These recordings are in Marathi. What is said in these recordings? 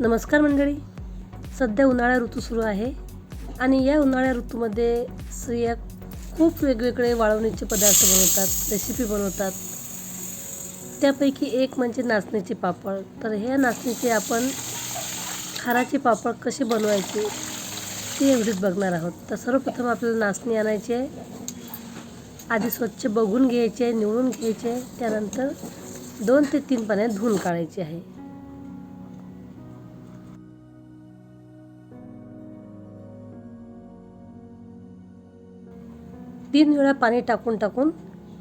नमस्कार मंडळी. सध्या उन्हाळा ऋतू सुरू आहे आणि या उन्हाळ्या ऋतूमध्ये स्त्रिया खूप वेगवेगळे वाळवणीचे पदार्थ बनवतात रेसिपी बनवतात. त्यापैकी एक म्हणजे नाचणीचे पापड. तर ह्या नाचणीचे आपण खाराचे पापड कसे बनवायचे ते एवढीच बघणार आहोत. तर सर्वप्रथम आपल्याला नाचणी आणायची आहे. आधी स्वच्छ बघून घ्यायचे आहे निवडून घ्यायचे. आहे त्यानंतर दोन ते तीन पाण्यात धुवून काढायचे आहे. तीन वेळा पाणी टाकून टाकून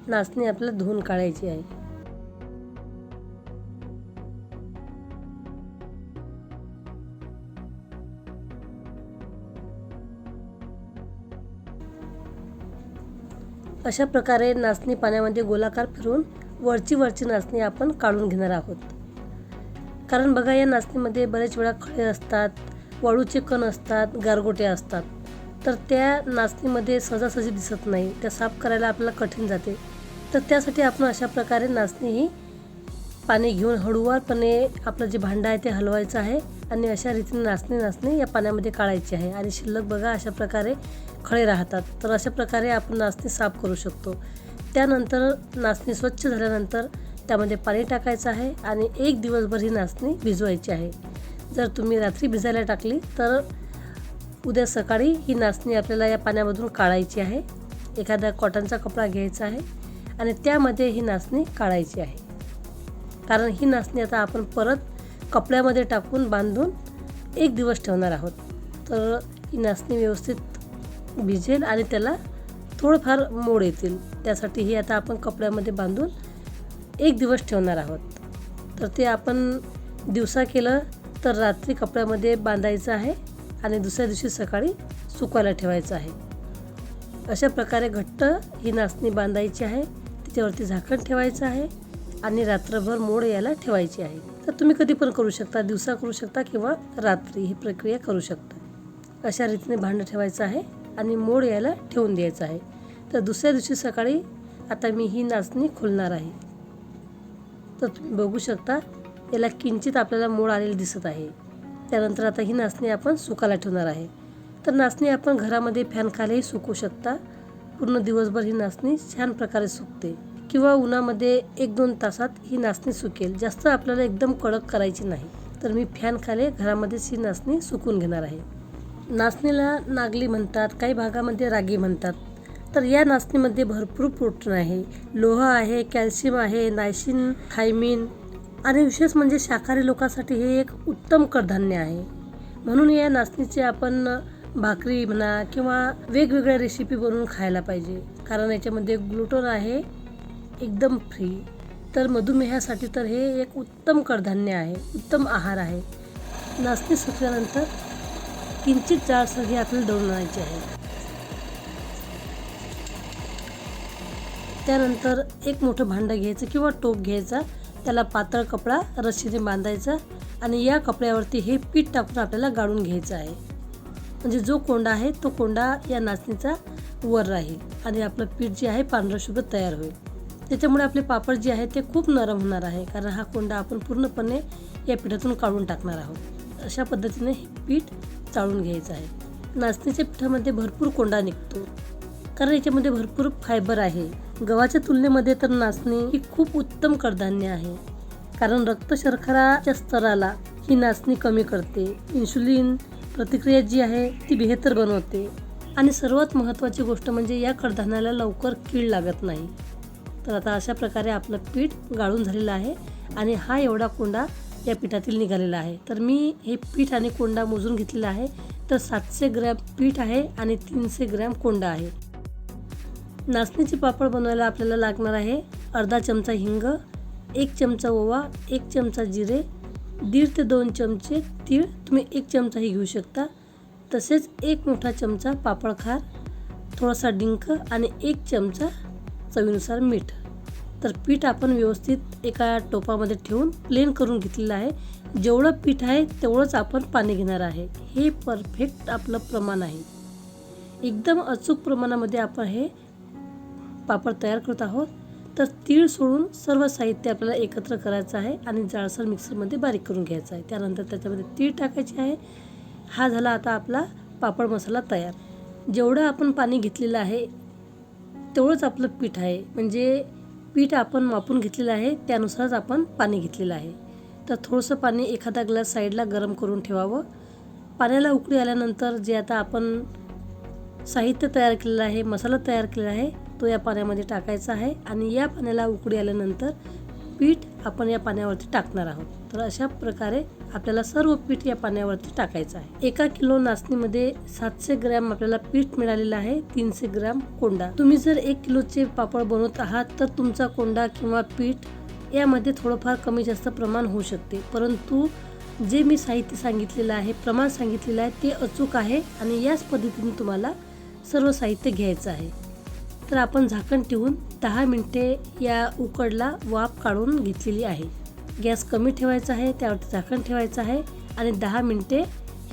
नाचणी आपल्याला धुवून काढायची आहे. अशा प्रकारे नाचणी पाण्यामध्ये गोलाकार फिरून वरची वरची नाचणी आपण काढून घेणार आहोत. कारण बघा या नाचणीमध्ये बरेच वेळा खळे असतात वाळूचे कण असतात गारगोटे असतात. तर त्या नाचणीमध्ये सहजासहजी दिसत नाही. त्या साफ करायला आपल्याला कठीण जाते. तर त्यासाठी आपण अशा प्रकारे नाचणी ही पाणी घेऊन हळूवारपणे आपलं जे भांडं आहे ते हलवायचं आहे आणि अशा रीतीने नाचणी नाचणी या पाण्यामध्ये काढायची आहे. आणि शिल्लक बघा अशा प्रकारे खळे राहतात. तर अशा प्रकारे आपण नाचणी साफ करू शकतो. त्यानंतर नाचणी स्वच्छ झाल्यानंतर त्यामध्ये पाणी टाकायचं आहे आणि एक दिवसभर ही नाचणी भिजवायची आहे. जर तुम्ही रात्री भिजायला टाकली तर उद्या सकाळी ही नाचणी आपल्याला या पाण्यामधून काढायची आहे. एखादा कॉटनचा कपडा घ्यायचा आहे आणि त्यामध्ये ही नाचणी काढायची आहे. कारण ही नाचणी आता आपण परत कपड्यामध्ये टाकून बांधून एक दिवस ठेवणार आहोत. तर ही नाचणी व्यवस्थित भिजेल आणि त्याला थोडंफार मोड येतील. त्यासाठी ही आता आपण कपड्यामध्ये बांधून एक दिवस ठेवणार आहोत. तर ते आपण दिवसा केलं तर रात्री कपड्यामध्ये बांधायचं आहे. आणि दुसऱ्या दिवशी सकाळी सुकवायला ठेवायचं आहे. अशा प्रकारे घट्ट ही नाचणी बांधायची आहे. त्याच्यावरती झाकण ठेवायचं आहे आणि रात्रभर मोड यायला ठेवायची आहे. तर तुम्ही कधी पण करू शकता दिवसा करू शकता किंवा रात्री ही प्रक्रिया करू शकता. अशा रीतीने भांडं ठेवायचं आहे आणि मोड यायला ठेवून द्यायचं आहे. तर दुसऱ्या दिवशी सकाळी आता मी ही नाचणी खोलणार आहे. तर तुम्ही बघू शकता याला किंचित आपल्याला मोड आलेलं दिसत आहे. त्यानंतर आता ही नाचणी आपण सुकायला ठेवणार आहे. तर नाचणी आपण घरामध्ये फॅन खालीही सुकू शकता. पूर्ण दिवसभर ही नाचणी छान प्रकारे सुकते किंवा उन्हामध्ये एक दोन तासात ही नाचणी सुकेल. जास्त आपल्याला एकदम कडक करायची नाही. तर मी फॅन खाली घरामध्येच ही नाचणी सुकून घेणार आहे. नाचणीला नागली म्हणतात काही भागामध्ये रागी म्हणतात. तर या नाचणीमध्ये भरपूर प्रोटीन आहे. लोह आहे कॅल्शियम आहे नायसिन थायमिन आणि विशेष म्हणजे शाकाहारी लोकांसाठी हे एक उत्तम कडधान्य आहे. म्हणून या नाचणीचे आपण भाकरी म्हणा किंवा वेगवेगळ्या रेसिपी बनवून खायला पाहिजे. कारण याच्यामध्ये ग्लुटोन आहे एकदम फ्री तर मधुमेहासाठी तर हे एक उत्तम कडधान्य आहे उत्तम आहार आहे. नाचणी सुटल्यानंतर किंचित जाडसर ही आपल्याला दळून आणायची आहे. त्यानंतर एक मोठं भांडं घ्यायचं किंवा टोप घ्यायचा त्याला पातळ कपडा रस्सीने बांधायचा आणि या कपड्यावरती हे पीठ टाकून आपल्याला गाळून घ्यायचं आहे. म्हणजे जो कोंडा आहे तो कोंडा या नाचणीचा वर राहील आणि आपलं पीठ जे आहे पांढरंशुभ्र तयार होईल. त्याच्यामुळे आपले पापड जे आहे ते खूप नरम होणार आहे कारण हा कोंडा आपण पूर्णपणे या पिठातून काढून टाकणार आहोत. अशा पद्धतीने हे पीठ चाळून घ्यायचं आहे. नाचणीच्या पिठामध्ये भरपूर कोंडा निघतो. कारण याच्यामध्ये भरपूर फायबर आहे. गव्हाच्या तुलनेमध्ये तर नाचणी ही खूप उत्तम कडधान्य आहे. कारण रक्त शर्कराच्या स्तराला ही नाचणी कमी करते. इन्सुलिन प्रतिक्रिया जी आहे ती बेहतर बनवते. आणि सर्वात महत्त्वाची गोष्ट म्हणजे या कडधान्याला लवकर कीड लागत नाही. तर आता अशा प्रकारे आपलं पीठ गाळून झालेलं आहे आणि हा एवढा कोंडा या पिठातील निघालेला आहे. तर मी हे पीठ आणि कोंडा मोजून घेतलेला आहे. तर सातशे ग्रॅम पीठ आहे आणि तीनशे ग्रॅम कोंडा आहे. नाचणीचे पापड बनवायला आपल्याला लागणार आहे अर्धा चमचा हिंग एक चमचा ओवा एक चमचा जिरे दीड ते दोन चमचे तीळ. तुम्ही एक चमचाही घेऊ शकता. तसेच एक मोठा चमचा पापड खार थोडासा डिंक आणि एक चमचा चवीनुसार मीठ. तर पीठ आपण व्यवस्थित एका टोपामध्ये ठेवून प्लेन करून घेतलेलं आहे. जेवढं पीठ आहे तेवढंच आपण पाणी घेणार आहे. हे परफेक्ट आपलं प्रमाण आहे. एकदम अचूक प्रमाणामध्ये आपण हे पापड तयार करत आहोत. तर तीळ सोडून सर्व साहित्य आपल्याला एकत्र करायचं आहे आणि जाळसर मिक्सरमध्ये बारीक करून घ्यायचं आहे. त्यानंतर त्याच्यामध्ये तीळ टाकायचे आहे. हा झाला आता आपला पापड मसाला तयार. जेवढं आपण पाणी घेतलेलं आहे तेवढंच आपलं पीठ आहे. म्हणजे पीठ आपण मापून घेतलेलं आहे त्यानुसारच आपण पाणी घेतलेलं आहे. तर थोडंसं पाणी एखादा ग्लास साईडला गरम करून ठेवावं. पाण्याला उकळी आल्यानंतर जे आता आपण साहित्य तयार केलेलं आहे मसाला तयार केलेला आहे तो या पाण्यामध्ये टाकायचा आहे आणि या पाण्याला उकडी आल्यानंतर पीठ आपण या पाण्यावरती टाकणार आहोत. तर अशा प्रकारे आपल्याला सर्व पीठ या पाण्यावरती टाकायचं आहे. एका किलो नाचणीमध्ये सातशे ग्रॅम आपल्याला पीठ मिळालेलं आहे तीनशे ग्रॅम कोंडा. तुम्ही जर एक किलोचे पापड बनवत आहात तर तुमचा कोंडा किंवा पीठ यामध्ये थोडंफार कमी जास्त प्रमाण होऊ शकते. परंतु जे मी साहित्य सांगितलेलं आहे प्रमाण सांगितलेलं आहे ते अचूक आहे आणि याच पद्धतीने तुम्हाला सर्व साहित्य घ्यायचं आहे. तर आपण झाकण ठेवून दहा मिनटे या उकडला वाफ काढून घेतलेली आहे. गॅस कमी ठेवायचा आहे त्यावरती झाकण ठेवायचं आहे आणि दहा मिनटे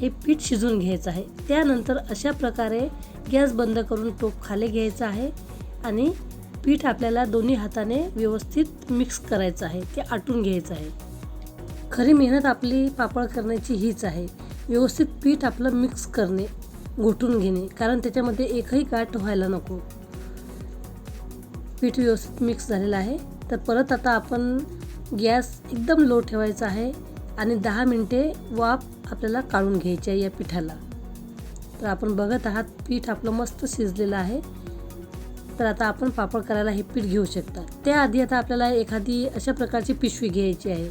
हे पीठ शिजवून घ्यायचं आहे. त्यानंतर अशा प्रकारे गॅस बंद करून टोप खाली घ्यायचं आहे आणि पीठ आपल्याला दोन्ही हाताने व्यवस्थित मिक्स करायचं आहे ते आटून घ्यायचं आहे. खरी मेहनत आपली पापड करण्याची हीच आहे. व्यवस्थित पीठ आपलं मिक्स करणे घोटून घेणे कारण त्याच्यामध्ये एकही गाठ व्हायला नको. पीठ व्यवस्थित मिक्स झालेलं आहे. तर परत आता आपण गॅस एकदम लो ठेवायचा आहे आणि दहा मिनटे वाफ आपल्याला काढून घ्यायची आहे या पिठाला. तर आपण बघत आहात पीठ आपलं मस्त शिजलेलं आहे. तर आता आपण पापड करायला हे पीठ घेऊ शकता. त्याआधी आता आपल्याला एखादी अशा प्रकारची पिशवी घ्यायची आहे.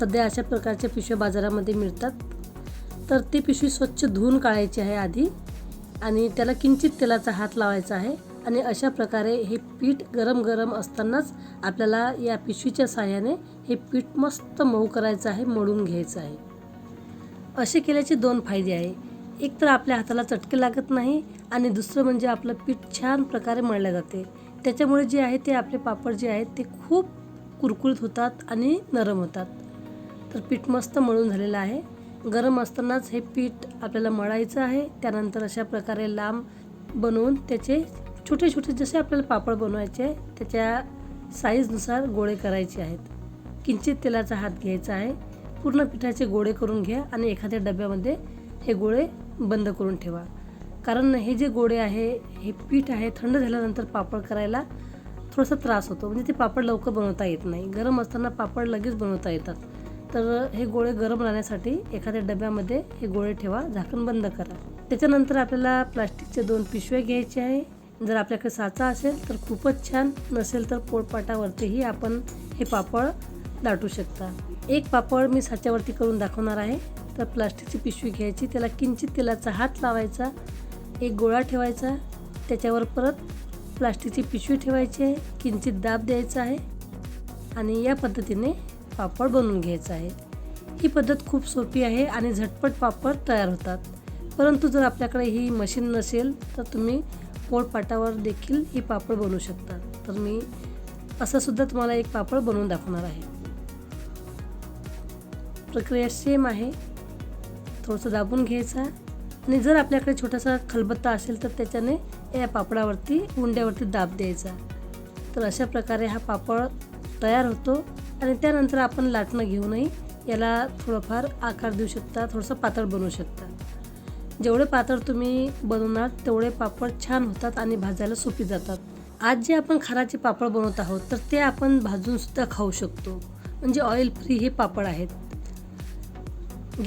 सध्या अशा प्रकारच्या पिशव्या बाजारामध्ये मिळतात. तर ती पिशवी स्वच्छ धुवून काढायची आहे आधी आणि त्याला किंचित तेलाचा हात लावायचा आहे. आणि अशा प्रकारे हे पीठ गरम गरम असतानाच आपल्याला या पिशवीच्या साह्याने हे पीठ मस्त मऊ करायचं आहे मळून घ्यायचं आहे. असे केल्याचे दोन फायदे आहे. एक तर आपल्या हाताला चटके लागत नाही आणि दुसरं म्हणजे आपलं पीठ छान प्रकारे मळलं जाते. त्याच्यामुळे जे आहे ते आपले पापड जे आहेत ते खूप कुरकुरीत होतात आणि नरम होतात. तर पीठ मस्त मळून झालेलं आहे. गरम असतानाच हे पीठ आपल्याला मळायचं आहे. त्यानंतर अशा प्रकारे लांब बनवून त्याचे छोटे छोटे जसे आपल्याला पापड बनवायचे आहे त्याच्या साईजनुसार गोळे करायचे आहेत. किंचित तेलाचा हात घ्यायचा आहे. पूर्ण पिठाचे गोळे करून घ्या आणि एखाद्या डब्यामध्ये हे गोळे बंद करून ठेवा. कारण हे जे गोळे आहे हे पीठ आहे थंड झाल्यानंतर पापड करायला थोडासा त्रास होतो. म्हणजे ते पापड लवकर बनवता येत नाही. गरम असताना पापड लगेच बनवता येतात. तर हे गोळे गरम राहण्यासाठी एखाद्या डब्यामध्ये हे गोळे ठेवा. झाकण बंद करा. त्याच्यानंतर आपल्याला प्लास्टिकचे दोन पिशव्या घ्यायचे आहे. जर आपल्याकडे साचा असेल तर खूपच छान नसेल तर पोळपाटावरतीही आपण हे पापड लाटू शकता. एक पापड मी साच्यावरती करून दाखवणार आहे. तर प्लास्टिकची पिशवी घ्यायची त्याला किंचित तेलाचा हात लावायचा एक गोळा ठेवायचा त्याच्यावर परत प्लास्टिकची पिशवी ठेवायची आहे किंचित दाब द्यायचा आहे आणि या पद्धतीने पापड बनवून घ्यायचा आहे. ही पद्धत खूप सोपी आहे आणि झटपट पापड तयार होतात. परंतु जर आपल्याकडे ही मशीन नसेल तर तुम्ही पोटपाटावर देखील हे पापड बनवू शकतात. तर मी असं सुद्धा तुम्हाला एक पापड बनवून दाखवणार आहे. प्रक्रिया सेम आहे. थोडंसं दाबून घ्यायचा आणि जर आपल्याकडे छोटासा खलबत्ता असेल तर त्याच्याने या पापडावरती उंड्यावरती दाब द्यायचा. तर अशा प्रकारे हा पापड तयार होतो आणि त्यानंतर आपण लाटणं घेऊनही याला थोडंफार आकार देऊ शकता थोडंसं पातळ बनवू शकता. जेवढे पातळ तुम्ही बनवणार तेवढे पापड छान होतात आणि भाजायला सोपी जातात. आज जे आपण खाराचे पापड बनवत आहोत तर ते आपण भाजूनसुद्धा खाऊ शकतो. म्हणजे ऑइल फ्री हे पापड आहेत.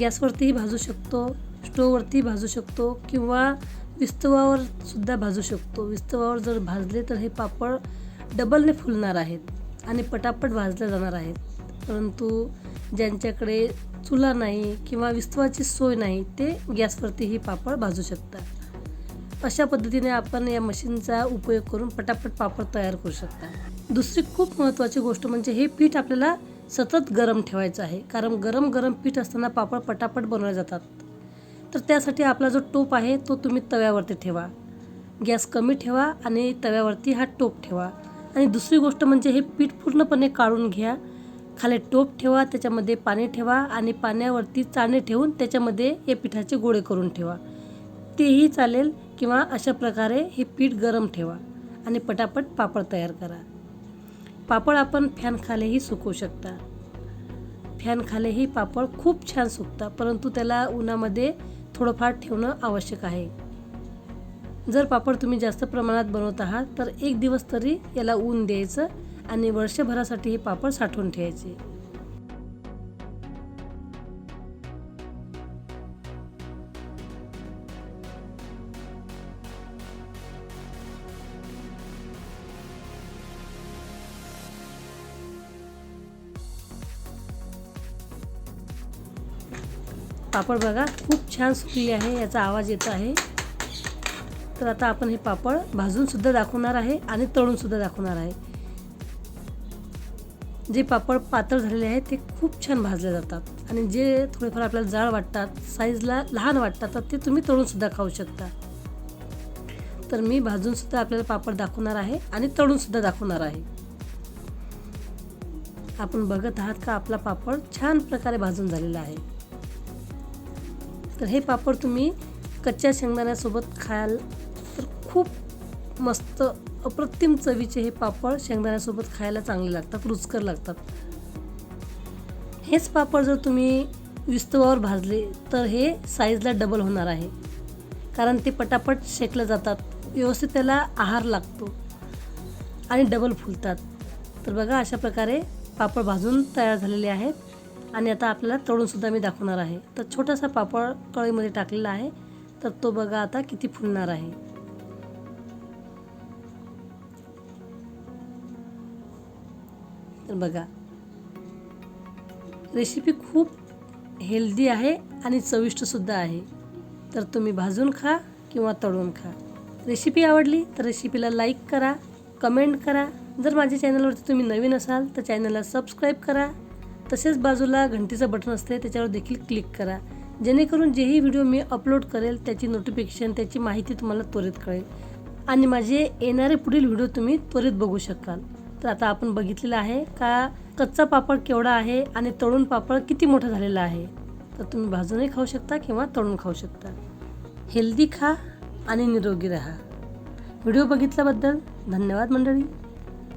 गॅसवरतीही भाजू शकतो स्टोववरती भाजू शकतो किंवा विस्तवावर सुद्धा भाजू शकतो. विस्तवावर जर भाजले तर हे पापड डबलने फुलणार आहेत आणि पटापट भाजले जाणार आहेत. परंतु ज्यांच्याकडे चुला नाही किंवा विस्तवाची सोय नाही ते गॅसवरतीही पापड भाजू शकतात. अशा पद्धतीने आपण या मशीनचा उपयोग करून पटापट पापड तयार करू शकता. दुसरी खूप महत्त्वाची गोष्ट म्हणजे हे पीठ आपल्याला सतत गरम ठेवायचं आहे. कारण गरम गरम पीठ असताना पापड पटापट बनवले जातात. तर त्यासाठी आपला जो टोप आहे तो तुम्ही तव्यावरती ठेवा. गॅस कमी ठेवा आणि तव्यावरती हा टोप ठेवा. आणि दुसरी गोष्ट म्हणजे हे पीठ पूर्णपणे काढून घ्या. खाली टोप ठेवा त्याच्यामध्ये पाणी ठेवा आणि पाण्यावरती चाणे ठेवून त्याच्यामध्ये हे पिठाचे गोळे करून ठेवा. तेही चालेल किंवा अशा प्रकारे हे पीठ गरम ठेवा आणि पटापट पापड तयार करा. पापड आपण फॅन खालीही सुकवू शकता. फॅन खालीही पापड खूप छान सुकतात परंतु त्याला उन्हामध्ये थोडंफार ठेवणं आवश्यक आहे. जर पापड तुम्ही जास्त प्रमाणात बनवत आहात तर एक दिवस तरी याला ऊन द्यायचं आणि वर्षभरासाठी हे पापड साठवून ठेवायचे. पापड बघा खूप छान सुकली आहे याचा आवाज येत आहे. तर आता आपण हे पापड भाजून सुद्धा दाखवणार आहे आणि तळून सुद्धा दाखवणार आहे. जे पापड पातळ झालेले आहेत ते खूप छान भाजले जातात. आणि जे थोडेफार आपल्याला जाड वाटतात साईजला लहान वाटतात तर ते तुम्ही तळूनसुद्धा खाऊ शकता. तर मी भाजूनसुद्धा आपल्याला पापड दाखवणार आहे आणि तळूनसुद्धा दाखवणार आहे. आपण बघत आहात का आपला पापड छान प्रकारे भाजून झालेला आहे. तर हे पापड तुम्ही कच्च्या शेंगदाण्यासोबत खाल तर खूप मस्त अप्रतिम चवीचे हे पापड शेंगदाण्यासोबत खायला चांगले लागतात रुचकर लागतात. हेच पापड जर तुम्ही विस्तवावर भाजले तर हे साईजला डबल होणार आहे. कारण ते पटापट शेकले जातात व्यवस्थित त्याला आहार लागतो आणि डबल फुलतात. तर बघा अशा प्रकारे पापड भाजून तयार झालेले आहेत. आणि आता आपल्याला तळूनसुद्धा मी दाखवणार आहे. तर छोटासा पापड कढईमध्ये टाकलेला आहे. तर तो बघा आता किती फुलणार आहे. तर बघा. रेसिपी खूप हेल्दी आहे आणि चविष्टसुद्धा आहे. तर तुम्ही भाजून खा किंवा तळून खा. रेसिपी आवडली तर रेसिपीला लाईक करा कमेंट करा. जर माझ्या चॅनलवरती तुम्ही नवीन असाल तर चॅनलला सबस्क्राईब करा. तसेच बाजूला घंटीचं बटन असते त्याच्यावर देखील क्लिक करा. जेणेकरून जेही व्हिडिओ मी अपलोड करेल त्याची नोटिफिकेशन त्याची माहिती तुम्हाला त्वरित कळेल. आणि माझे येणारे पुढील व्हिडिओ तुम्ही त्वरित बघू शकाल. तर आता आपण बघितलेलं आहे का कच्चा पापड केवढा आहे आणि तळून पापड किती मोठं झालेला आहे. तर तुम्ही भाजूनही खाऊ शकता किंवा तळून खाऊ शकता. हेल्दी खा आणि निरोगी राहा. व्हिडिओ बघितल्याबद्दल धन्यवाद मंडळी.